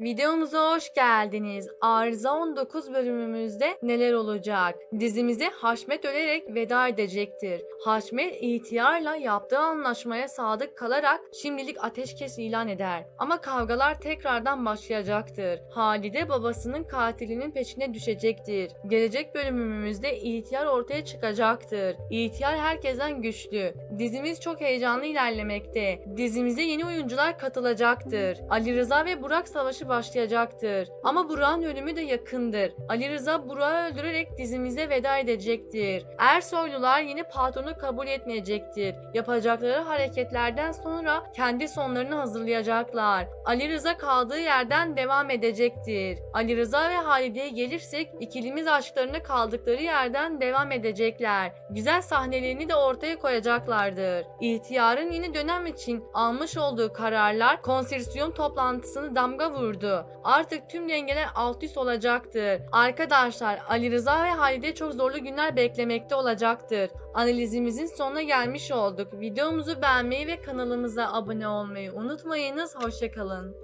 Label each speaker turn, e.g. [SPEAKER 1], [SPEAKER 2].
[SPEAKER 1] Videomuza hoş geldiniz. Arıza 19 bölümümüzde neler olacak? Dizimize Haşmet ölerek veda edecektir. Haşmet ihtiyarla yaptığı anlaşmaya sadık kalarak şimdilik ateşkes ilan eder. Ama kavgalar tekrardan başlayacaktır. Halide babasının katilinin peşine düşecektir. Gelecek bölümümüzde ihtiyar ortaya çıkacaktır. İhtiyar herkesten güçlü. Dizimiz çok heyecanlı ilerlemekte. Dizimize yeni oyuncular katılacaktır. Ali Rıza ve Burak savaşı başlayacaktır. Ama Burak'ın ölümü de yakındır. Ali Rıza Burak'ı öldürerek dizimize veda edecektir. Ersoylular yine patronu kabul etmeyecektir. Yapacakları hareketlerden sonra kendi sonlarını hazırlayacaklar. Ali Rıza kaldığı yerden devam edecektir. Ali Rıza ve Halide'ye gelirsek ikilimiz aşklarına kaldıkları yerden devam edecekler. Güzel sahnelerini de ortaya koyacaklardır. İhtiyarın yeni dönem için almış olduğu kararlar konsülasyon toplantısını damga vurdu. Artık tüm dengeler alt üst olacaktır. Arkadaşlar Ali Rıza ve Halide çok zorlu günler beklemekte olacaktır. Analizimizin sonuna gelmiş olduk. Videomuzu beğenmeyi ve kanalımıza abone olmayı unutmayınız. Hoşçakalın.